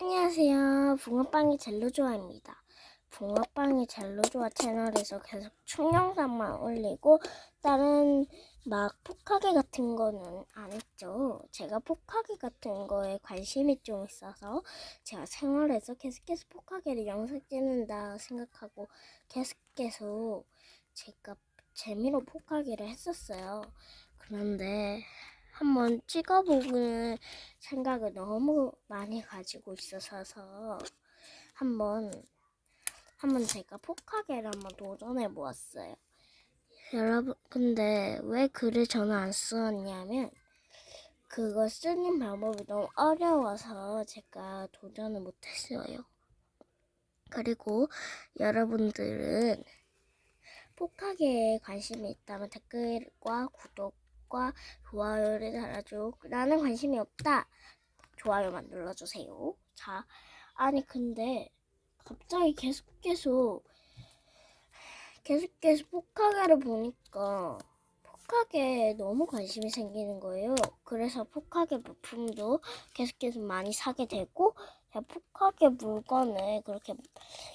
안녕하세요. 붕어빵이 젤로 좋아입니다. 붕어빵이 젤로 좋아 채널에서 계속 춤 영상만 올리고 다른 막 폭하게 같은 거는 안 했죠. 제가 폭하게 같은 거에 관심이 좀 있어서 제가 생활에서 계속해서 폭하게를 영상 찍는다 생각하고 계속해서 제가 재미로 폭하게를 했었어요. 그런데 한번 찍어보는 생각을 너무 많이 가지고 있어서 한번 한번 제가 폭하게를 한번 도전해 보았어요. 여러분 근데 왜 글을 저는 안 쓰었냐면 그거 쓰는 방법이 너무 어려워서 제가 도전을 못했어요. 그리고 여러분들은 폭하게에 관심이 있다면 댓글과 구독 과 좋아요를 달아줘. 나는 관심이 없다. 좋아요만 눌러주세요. 자, 아니 근데 갑자기 계속 계속 계속 계속 폭하게를 보니까 폭하게 너무 관심이 생기는 거예요. 그래서 폭하게 부품도 계속 계속 많이 사게 되고 폭하게 물건을 그렇게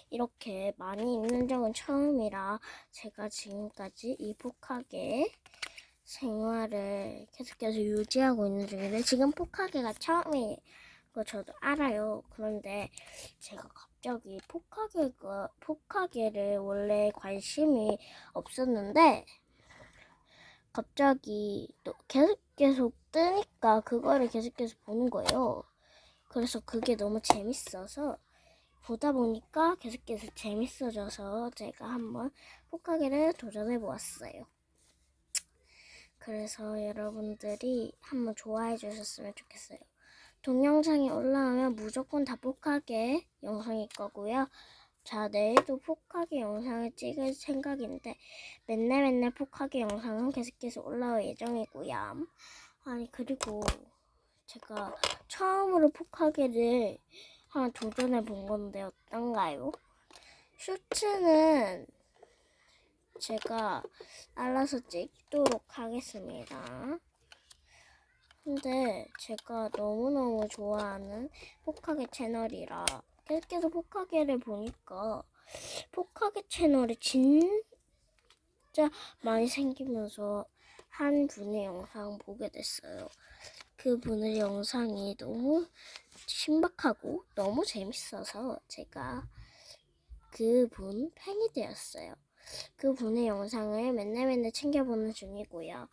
이렇게 많이 입는 적은 처음이라 제가 지금까지 이 폭하게 생활을 계속해서 유지하고 있는 중인데 지금 폭하게가 처음인 거 저도 알아요. 그런데 제가 갑자기 폭하게가 폭하게를 원래 관심이 없었는데 갑자기 또 계속 계속 뜨니까 그거를 계속 계속 보는 거예요. 그래서 그게 너무 재밌어서 보다 보니까 계속 계속 재밌어져서 제가 한번 폭하게를 도전해 보았어요. 그래서 여러분들이 한번 좋아해 주셨으면 좋겠어요. 동영상이 올라오면 무조건 다 폭하게 영상일 거고요. 자, 내일도 폭하게 영상을 찍을 생각인데 맨날 맨날 폭하게 영상은 계속해서 올라올 예정이고요. 아니, 그리고 제가 처음으로 폭하게를 한번 도전해 본 건데 어떤가요? 슈츠는 제가 알아서 찍도록 하겠습니다. 근데 제가 너무너무 좋아하는 폭하게 채널이라 계속해서 폭하게를 보니까 폭하게 채널이 진짜 많이 생기면서 한 분의 영상 보게 됐어요. 그 분의 영상이 너무 신박하고 너무 재밌어서 제가 그분 팬이 되었어요. 그 분의 영상을 맨날 맨날 챙겨보는 중이고요.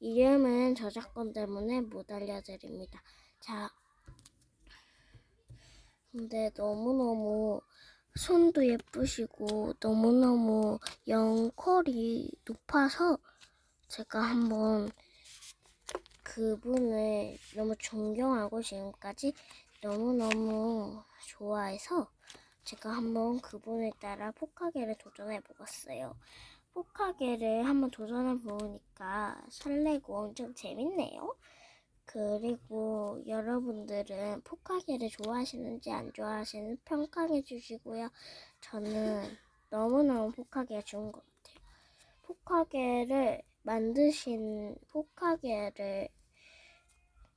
이름은 저작권 때문에 못 알려드립니다. 자, 근데 너무너무 손도 예쁘시고 너무너무 영컬이 높아서 제가 한번 그분을 너무 존경하고 지금까지 너무너무 좋아해서 제가 한번 그분을 따라 폭하게를 도전해 보았어요. 폭하게를 한번 도전해 보니까 설레고 엄청 재밌네요. 그리고 여러분들은 폭하게를 좋아하시는지 안 좋아하시는지 평가해 주시고요. 저는 너무너무 폭하게가 좋은 것 같아요. 폭하게를 만드신 폭하게를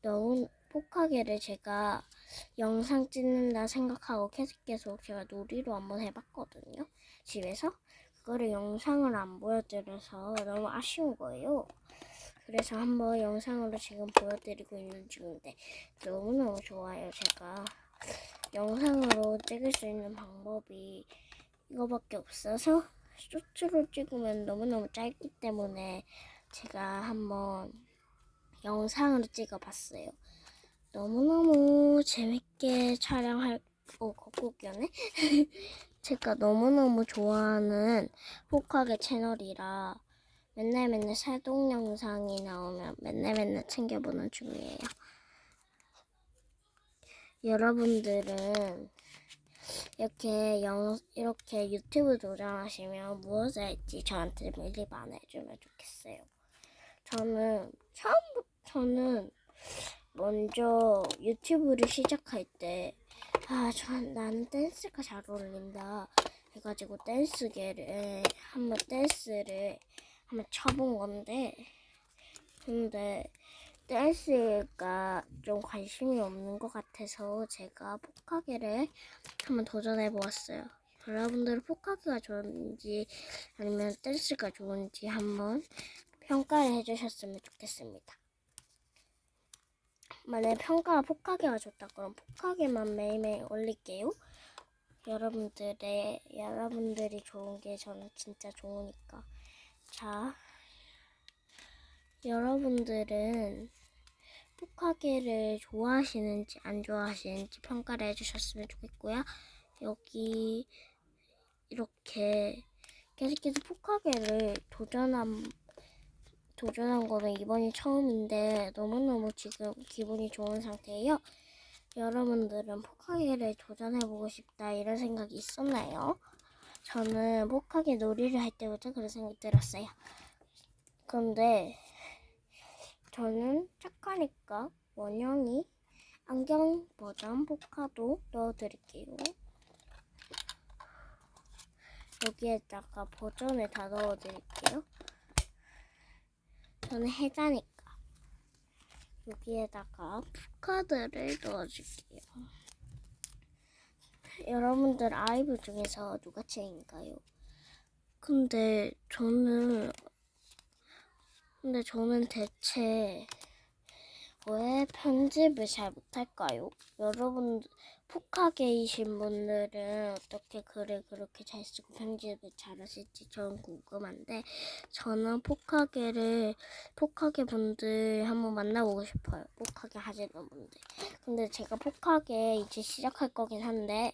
너무 폭하게를 제가 영상 찍는다 생각하고 계속 계속 제가 놀이로 한번 해봤거든요. 집에서. 그거를 영상을 안 보여드려서 너무 아쉬운 거예요. 그래서 한번 영상으로 지금 보여드리고 있는 중인데 너무너무 좋아요. 제가 영상으로 찍을 수 있는 방법이 이거밖에 없어서 쇼츠로 찍으면 너무너무 짧기 때문에 제가 한번 영상으로 찍어봤어요. 너무너무 재밌게 촬영할, 오, 거꾸기네? 제가 너무너무 좋아하는 폭하게 채널이라 맨날 맨날 살동 영상이 나오면 맨날 맨날 챙겨보는 중이에요. 여러분들은 이렇게 영, 이렇게 유튜브 도전하시면 무엇을 할지 저한테 미리 말해주면 좋겠어요. 저는 처음부터는 먼저 유튜브를 시작할 때, 아, 전 나는 댄스가 잘 어울린다. 해가지고 댄스계를, 한번 댄스를 한번 쳐본 건데, 근데 댄스가 좀 관심이 없는 것 같아서 제가 포카게를 한번 도전해 보았어요. 여러분들은 포카게가 좋은지 아니면 댄스가 좋은지 한번 평가를 해주셨으면 좋겠습니다. 만약에 평가가 포카게가 좋다 그럼 포카게만 매일매일 올릴게요. 여러분들의 여러분들이 좋은 게 저는 진짜 좋으니까. 자, 여러분들은 포카게를 좋아하시는지 안 좋아하시는지 평가를 해주셨으면 좋겠고요. 여기 이렇게 계속해서 포카게를 도전한 도전한 거는 이번이 처음인데 너무너무 지금 기분이 좋은 상태예요. 여러분들은 포카게를 도전해보고 싶다 이런 생각이 있었나요? 저는 포카게 놀이를 할 때부터 그런 생각이 들었어요. 그런데 저는 착하니까 원영이 안경 버전 포카도 넣어드릴게요. 여기에다가 버전을 다 넣어드릴게요. 저는 해자니까 여기에다가 포카들을 넣어줄게요. 여러분들 아이브 중에서 누가 제일인가요? 근데 저는 근데 저는 대체 왜 편집을 잘 못할까요? 여러분 포카게이신 분들은 어떻게 글을 그렇게 잘 쓰고 편집을 잘하실지 저는 궁금한데 저는 포카게를 포카게 분들 한번 만나보고 싶어요. 포카게 하시는 분들. 근데 제가 포카게 이제 시작할 거긴 한데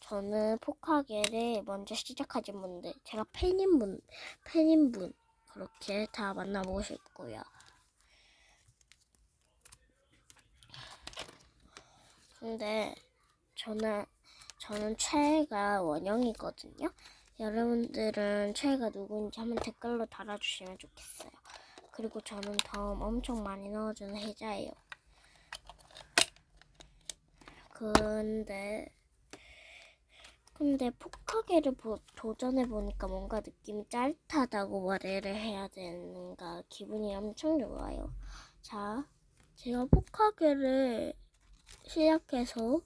저는 포카게를 먼저 시작하신 분들 제가 팬인 분 팬인 분 그렇게 다 만나보고 싶고요. 근데 저는 저는 최애가 원영이거든요. 여러분들은 최애가 누구인지 한번 댓글로 달아주시면 좋겠어요. 그리고 저는 덤 엄청 많이 넣어주는 혜자예요. 근데 근데 포카게를 보- 도전해 보니까 뭔가 느낌이 짜릿하다고 말을 해야 되는가 기분이 엄청 좋아요. 자, 제가 포카게를 시작해서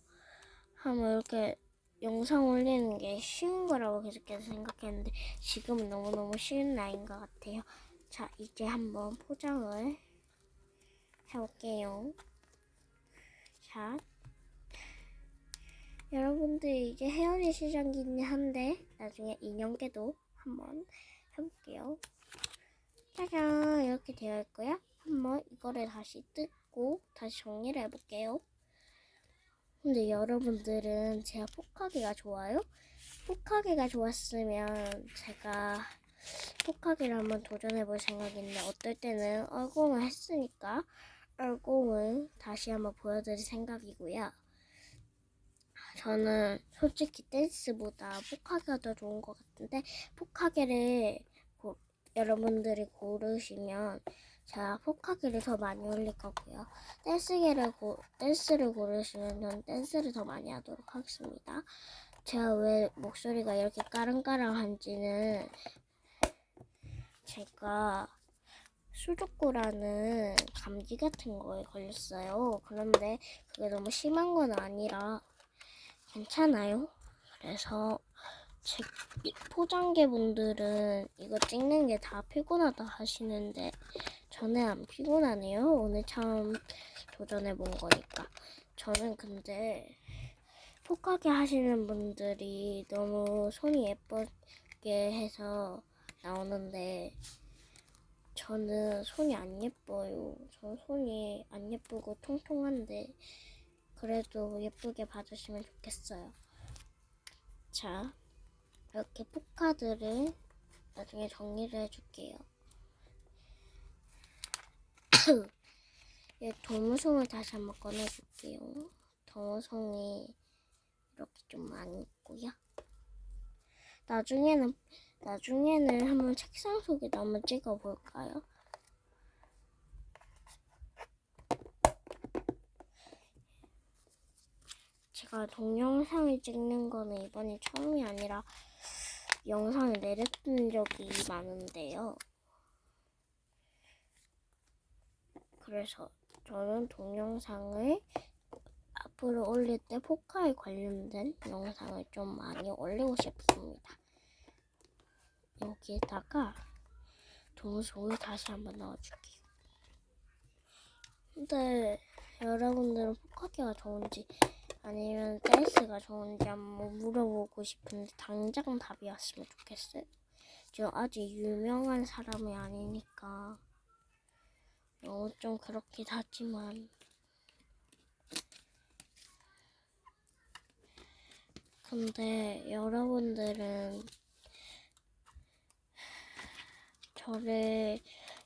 한번 이렇게 영상 올리는 게 쉬운 거라고 계속해서 생각했는데 지금은 너무너무 쉬운 나이인 것 같아요. 자, 이제 한번 포장을 해볼게요. 자, 여러분들 이제 헤어질 시작이긴 한데 나중에 인형계도 한번 해볼게요. 짜잔 이렇게 되어 있고요. 한번 이거를 다시 뜯고 다시 정리를 해볼게요. 근데 여러분들은 제가 포카게가 좋아요? 포카게가 좋았으면 제가 포카게를 한번 도전해볼 생각인데 어떨 때는 얼공을 했으니까 얼공을 다시 한번 보여드릴 생각이고요. 저는 솔직히 댄스보다 포카게가 더 좋은 것 같은데 포카게를 고- 여러분들이 고르시면 제가 포카게를 더 많이 올릴 거고요. 댄스계를 고, 댄스를 고르시면 전 댄스를 더 많이 하도록 하겠습니다. 제가 왜 목소리가 이렇게 까랑까랑한지는 제가 수족고라는 감기 같은 거에 걸렸어요. 그런데 그게 너무 심한 건 아니라 괜찮아요. 그래서 제 포장계 분들은 이거 찍는 게 다 피곤하다 하시는데 저는 안 피곤하네요. 오늘 처음 도전해 본 거니까. 저는 근데 포카게 하시는 분들이 너무 손이 예쁘게 해서 나오는데 저는 손이 안 예뻐요. 저 손이 안 예쁘고 통통한데 그래도 예쁘게 봐주시면 좋겠어요. 자, 이렇게 포카들을 나중에 정리를 해줄게요. 이 도무송을 다시 한번 꺼내줄게요. 도무송이 이렇게 좀 많이 있고요. 나중에는 나중에는 한번 책상 속에다 한번 찍어 볼까요? 제가 동영상을 찍는 거는 이번이 처음이 아니라 영상을 내렸던 적이 많은데요. 그래서 저는 동영상을 앞으로 올릴 때 포카에 관련된 영상을 좀 많이 올리고 싶습니다. 여기에다가 동소을 다시 한번 넣어줄게요. 근데 여러분들은 포카기가 좋은지 아니면 댄스가 좋은지 한번 물어보고 싶은데 당장 답이 왔으면 좋겠어요. 저 아주 유명한 사람이 아니니까. 너무 좀 그렇긴 하지만. 근데 여러분들은 저를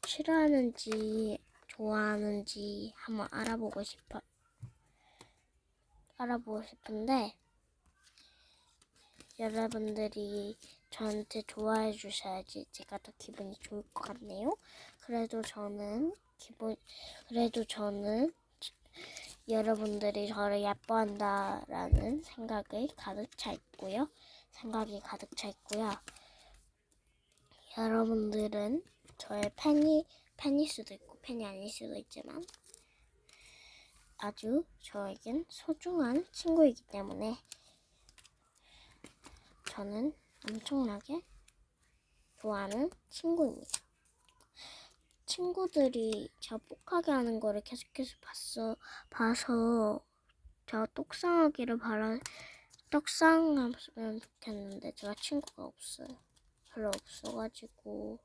싫어하는지 좋아하는지 한번 알아보고 싶어 알아보고 싶은데 여러분들이 저한테 좋아해 주셔야지 제가 더 기분이 좋을 것 같네요. 그래도 저는 기분 그래도 저는 여러분들이 저를 예뻐한다라는 생각을 가득 차 있고요. 생각이 가득 차 있고요. 여러분들은 저의 팬이 팬일 수도 있고 팬이 아닐 수도 있지만 아주 저에겐 소중한 친구이기 때문에 저는 엄청나게 좋아하는 친구입니다. 친구들이 제가 똑하게 하는 거를 계속해서 봤어, 봐서 제가 똑상하기를 바라, 떡상하면 좋겠는데 제가 친구가 없어요. 별로 없어가지고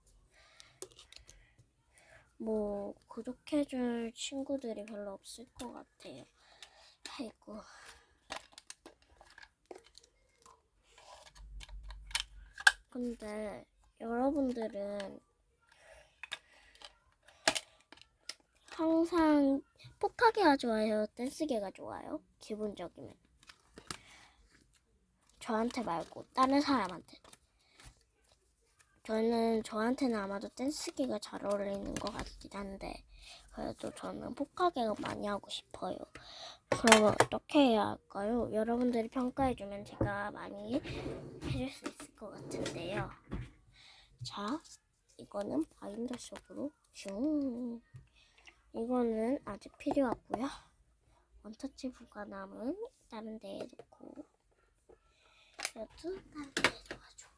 뭐 구독해줄 친구들이 별로 없을 것 같아요. 아이고. 근데 여러분들은 항상 폭하게가 좋아요, 댄스계가 좋아요? 기본적이면 저한테 말고 다른 사람한테. 저는 저한테는 아마도 댄스계가 잘 어울리는 것 같긴 한데 그래도 저는 폭하게가 많이 하고 싶어요. 그러면 어떻게 해야 할까요? 여러분들이 평가해주면 제가 많이 해줄 수 있을 것 같은데요. 자, 이거는 바인더 속으로 슝. 이거는 아직 필요하고요. 원터치 불가남은 다른 데에 놓고 이것도 다른 데에 놓아주고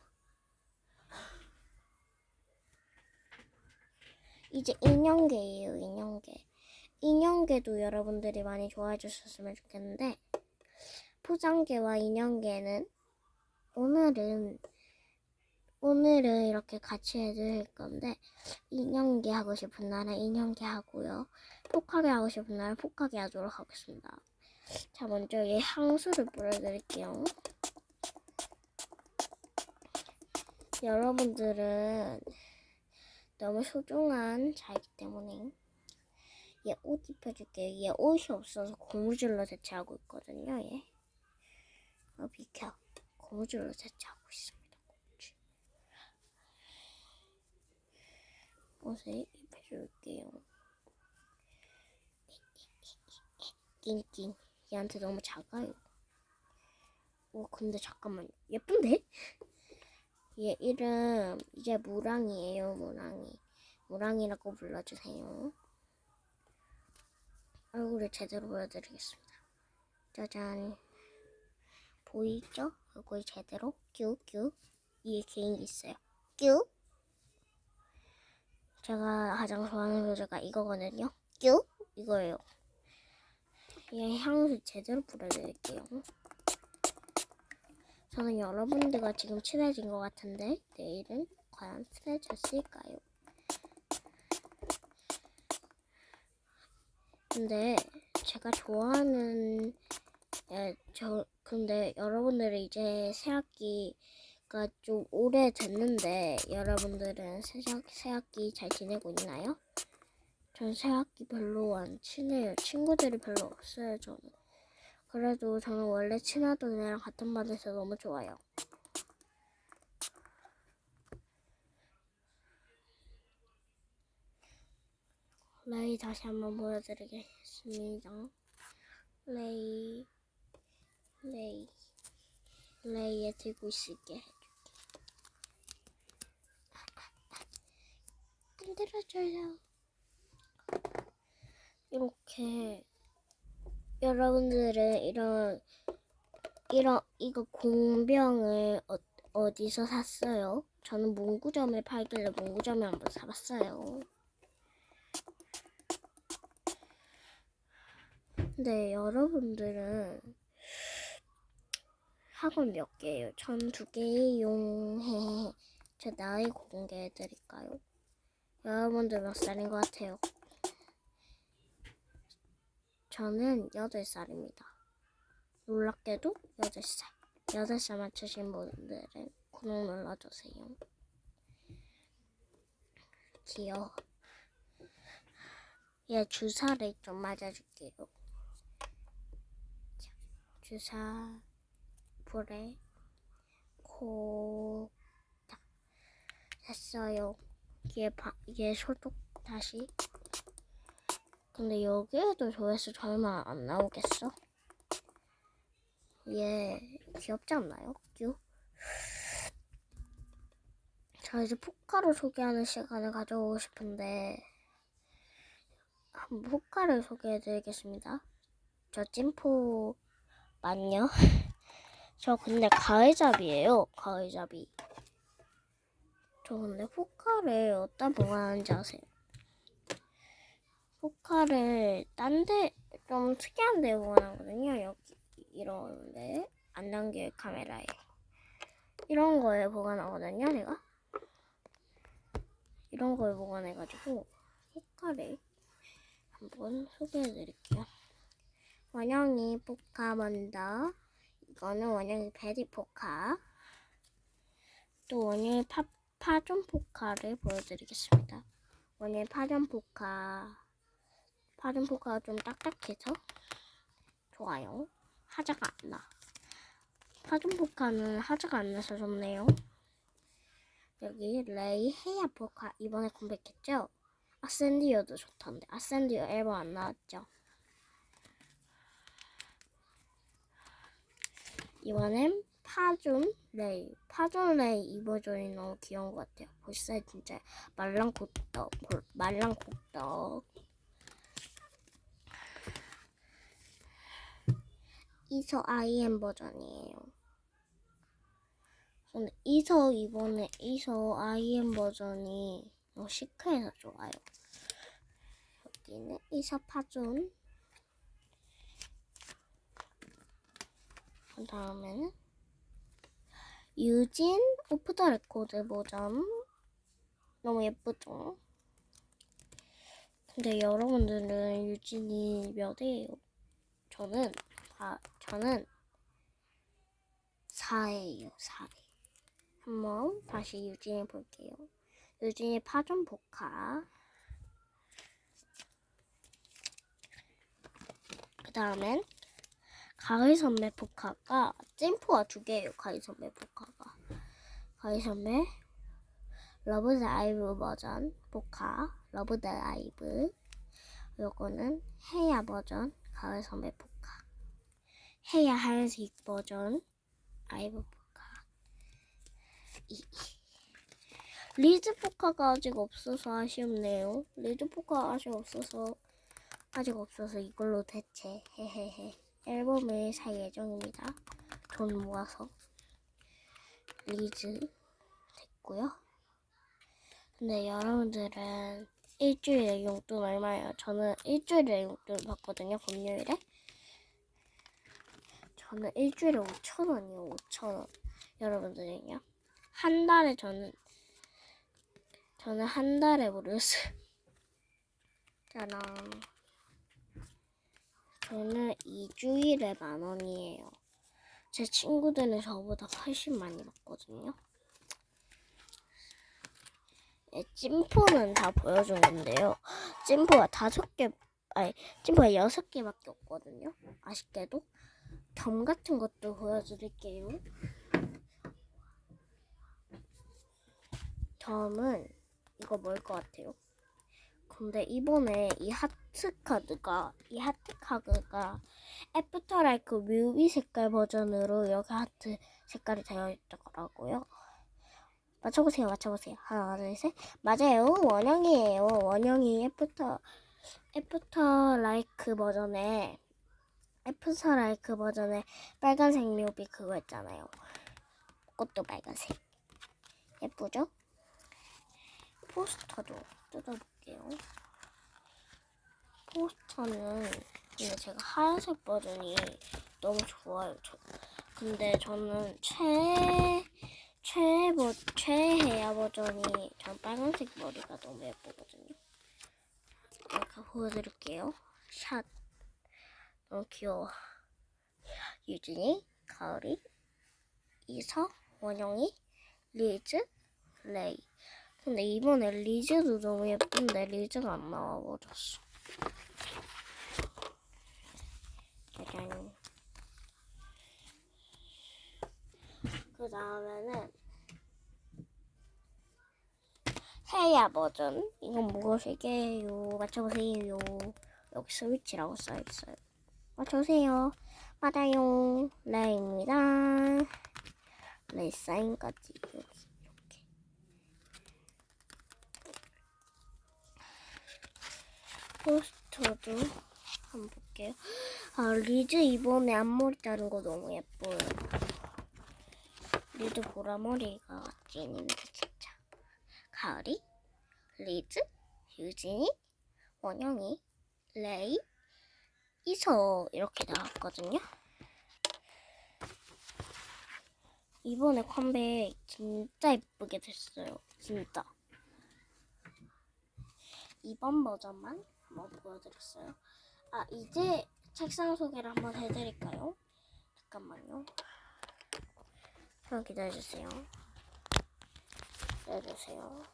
이제 인형계예요, 인형계. 인형계도 여러분들이 많이 좋아해 주셨으면 좋겠는데 포장계와 인형계는 오늘은 오늘은 이렇게 같이 해드릴 건데 인형계 하고 싶은 날은 인형계 하고요. 폭하게 하고 싶은 날은 폭하게 하도록 하겠습니다. 자 먼저 이 향수를 뿌려드릴게요. 여러분들은 너무 소중한 자이기 때문에 얘 옷 입혀줄게요. 얘 옷이 없어서 고무줄로 대체하고 있거든요. 얘. 어, 비켜. 고무줄로 대체하고 있습니다. 고무줄. 옷을 입혀줄게요. 낑낑. 얘한테 너무 작아요. 오, 근데 잠깐만. 예쁜데? 얘 이름 이제 무랑이에요, 무랑이. 무랑이라고 불러주세요. 얼굴을 제대로 보여드리겠습니다. 짜잔. 보이죠? 얼굴 제대로 큐큐. 이에 개인기 있어요. 큐. 제가 가장 좋아하는 노래가 이거거든요. 큐. 이거예요. 얘 향수 제대로 뿌려드릴게요. 저는 여러분들과 지금 친해진 것 같은데 내일은 과연 친해졌을까요? 근데 제가 좋아하는 예, 저 근데 여러분들이 이제 새학기가 좀 오래 됐는데 여러분들은 새학, 새학기 잘 지내고 있나요? 전 새학기 별로 안 친해요. 친구들이 별로 없어요, 저는. 그래도 저는 원래 친하던 애랑 같은 반에서 너무 좋아요. 레이 다시 한번 보여드리겠습니다. 레이, 레이, 레이에 들고 있을게. 흔들어줘요. 이렇게 여러분들은 이런 이런 이거 공병을 어, 어디서 샀어요? 저는 문구점에 팔길래 문구점에 한번 사봤어요. 근데 여러분들은 학원 몇 개예요? 전 두 개용해. 제 나이 공개해 드릴까요? 여러분들 몇 살인 것 같아요? 저는 8살입니다. 놀랍게도 8살. 8살 맞추신 분들은 구독 눌러주세요. 귀여워. 얘 주사를 좀 맞아줄게요. 자, 주사, 볼에, 코, 딱. 됐어요. 얘, 바, 얘 소독 다시. 근데 여기에도 조회수 얼마 안 나오겠어? 얘 귀엽지 않나요? 큐? 자 이제 포카를 소개하는 시간을 가져오고 싶은데 한번 포카를 소개해드리겠습니다. 저 찐포 맞냐? 저 근데 가해잡이에요. 가해잡이. 저 근데 포카를 어디다 보관하는지 아세요? 포카를 딴 데 좀 특이한 데 보관하거든요. 여기 이런데 안 담길 카메라에 이런 거에 보관하거든요. 제가 이런 거에 보관해가지고 포카를 한번 소개해드릴게요. 원영이 포카 먼저 이거는 원영이 베리 포카 또 원영이 파, 파전 포카를 보여드리겠습니다. 원영이 파전 포카 파전 포카가 좀 딱딱해서 좋아요. 하자가 안 나. 파전 포카는 하자가 안 나서 좋네요. 여기 레이 헤야 포카 이번에 컴백했죠? 아센디어도 좋던데 아센디어 앨범 안 나왔죠? 이번엔 파준 레이 파준 레이 이 버전이 너무 귀여운 것 같아요. 벌써 진짜 말랑코떡 말랑코떡 이서 IM 버전이에요. 근데 이서 이번에 이서 IM 버전이 너무 시크해서 좋아요. 여기는 이서 파준. 그 다음에는 유진 오프 더 레코드 버전. 너무 예쁘죠? 근데 여러분들은 유진이 몇이에요? 저는 아, 저는 4예요, 4. 한번 다시 유진이 볼게요. 유진이 파전 복화. 그 다음엔 가을 선배 복화가 찐포가 두 개예요. 가을 선배 복화가. 가을 선배 러브 드 아이브 버전 복화. 러브 드 아이브. 요거는 해야 버전 가을 선배 복화. 해야 하얀색 버전 아이브 포카 이. 리즈 포카가 아직 없어서 아쉽네요. 리즈 포카 아직 없어서 아직 없어서 이걸로 대체 헤헤헤 앨범을 살 예정입니다. 돈 모아서 리즈 됐고요. 근데 여러분들은 일주일에 용돈 얼마예요? 저는 일주일에 용돈 받거든요. 금요일에. 저는 일주일에 5천 원이요. 5천 원. 여러분들은요? 한 달에 저는 저는 한 달에 무료스 짜란. 저는 2주일에 만 원이에요. 제 친구들은 저보다 훨씬 많이 받거든요. 네, 찜포는 다 보여준 건데요. 찜포가 다섯 개, 아니, 찜포가 여섯 개밖에 없거든요. 아쉽게도. 점 같은 것도 보여드릴게요. 점은 이거 뭘 것 같아요? 근데 이번에 이 하트 카드가 이 하트 카드가 애프터 라이크 뮤비 색깔 버전으로 여기 하트 색깔이 되어 있더라고요. 맞춰보세요, 맞춰보세요. 하나, 둘, 셋. 맞아요. 원형이에요. 원형이 애프터 애프터 라이크 버전에 애프터 라이크 버전에 빨간색 묘비 그거 있잖아요. 그것도 빨간색. 예쁘죠? 포스터도 뜯어볼게요. 포스터는 근데 제가 하얀색 버전이 너무 좋아요. 저, 근데 저는 최 최애 버 최애야 버전이 전 빨간색 머리가 너무 예쁘거든요. 이렇게 보여드릴게요. 샷 너무 귀여워. 유진이, 가을이, 이서, 원영이, 리즈, 레이. 근데 이번에 리즈도 너무 예쁜데 리즈가 안 나와버렸어. 짜잔. 그 다음에는 해야 버전. 이건 무엇일게요? 맞춰보세요. 여기 스위치라고 써있어요. 맞춰보세요. 맞아요. 레이입니다. 레이 사인까지 여기 이렇게. 포스터도 한번 볼게요. 아, 리즈 이번에 앞머리 자른 거 너무 예뻐요. 리즈 보라머리가 찐인데 진짜. 가을이, 리즈, 유진이, 원영이, 레이, 이서 이렇게 나왔거든요. 이번에 컴백 진짜 예쁘게 됐어요. 진짜. 이번 버전만 한번 보여드렸어요. 아 이제 책상 소개를 한번 해드릴까요? 잠깐만요. 잠깐 기다려주세요. 기다려주세요.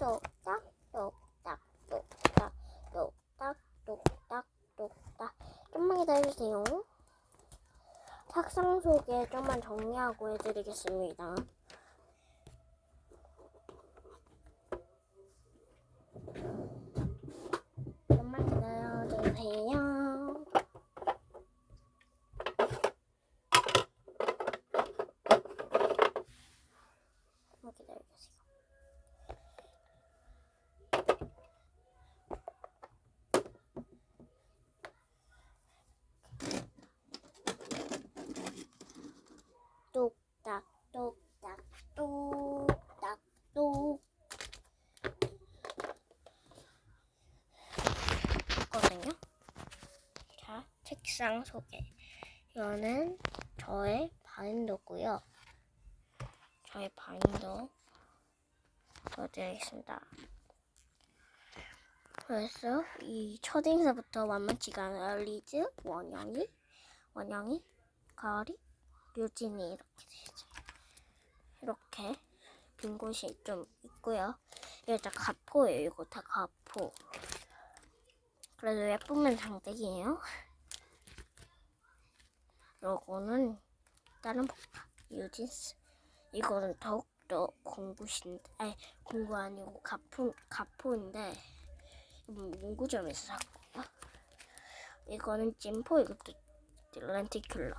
똑딱 똑딱 똑딱 똑딱 똑딱 똑딱 좀만 기다려주세요. 책상 소개 좀만 정리하고 해드리겠습니다. 좀만 기다려주세요. 좀만 기다려주세요. 똑딱 똑딱 똑딱 똑 있거든요. 자, 책상 소개. 이거는 저의 바인더고요. 저의 바인더 보여드리겠습니다. 그래서 이 첫인사부터 만만치가 않아요. 리즈, 원영이, 원영이, 가을이, 류진이 이렇게 되죠. 이렇게 빈 곳이 좀 있고요. 이게 다 가포예요. 이거 다 가포. 그래도 예쁘면 장땡이에요. 요거는 다른 유진스. 이거는 더욱더 공구신데, 아니 공구 아니고 가포 가포인데 이건 문구점에서 샀고요. 이거는 찐포 이것도 렌티큘러.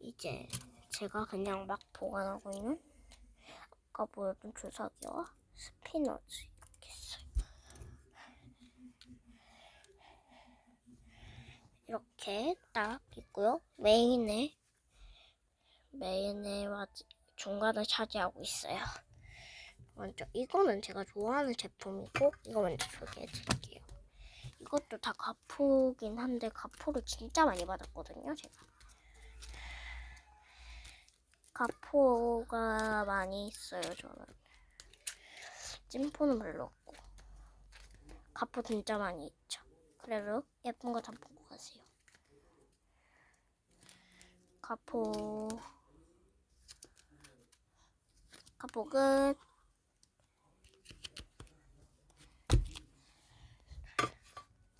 이제 제가 그냥 막 보관하고 있는 아까 보여준 주사기와 스피너즈 이렇게 있어요. 이렇게 딱 있고요. 메인에 메인에 맞- 중간을 차지하고 있어요. 먼저 이거는 제가 좋아하는 제품이고 이거 먼저 소개해 드릴게요. 이것도 다 가포긴 한데 가포를 진짜 많이 받았거든요, 제가. 가포가 많이 있어요, 저는. 찐포는 별로 없고. 가포 진짜 많이 있죠. 그래도 예쁜 거 다 보고 가포. 가포 끝.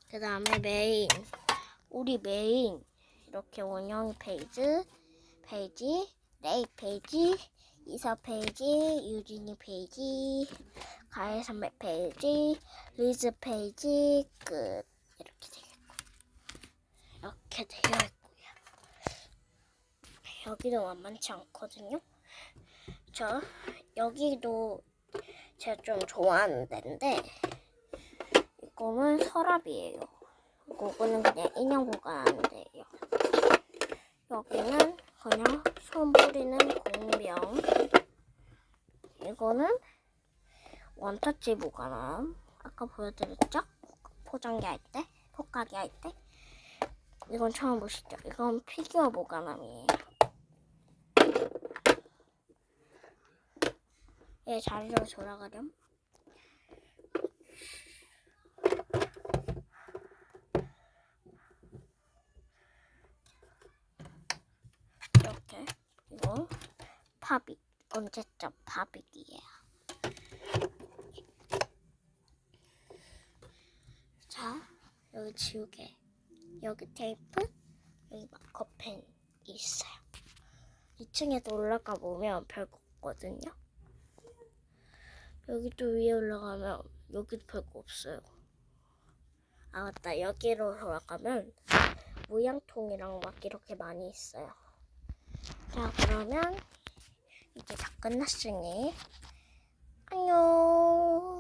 그 다음에 메인. 우리 메인. 이렇게 원형이 페이지, 페이지, 레이 페이지, 이서 페이지, 유진이 페이지, 가혜 선배 페이지, 리즈 페이지, 끝. 이렇게 되겠고. 이렇게 되어 있고요. 여기도 만만치 않거든요. 저 여기도 제가 좀 좋아하는 데인데 이거는 서랍이에요. 이거는 그냥 인형 보관하는 데예요. 여기는 그냥 손 뿌리는 공병. 이거는 원터치 보관함. 아까 보여드렸죠? 포장기 할 때, 포가기 할 때. 이건 처음 보시죠? 이건 피규어 보관함이에요. 얘 자리로 돌아가렴. 이렇게 이거 팝잇 언제적 팝잇이에요. 자 여기 지우개 여기 테이프 여기 마커펜 있어요. 2층에도 올라가 보면 별거 없거든요. 여기도 위에 올라가면 여기도 별거 없어요. 아 맞다 여기로 돌아가면 모양통이랑 막 이렇게 많이 있어요. 자 그러면 이제 다 끝났으니 안녕.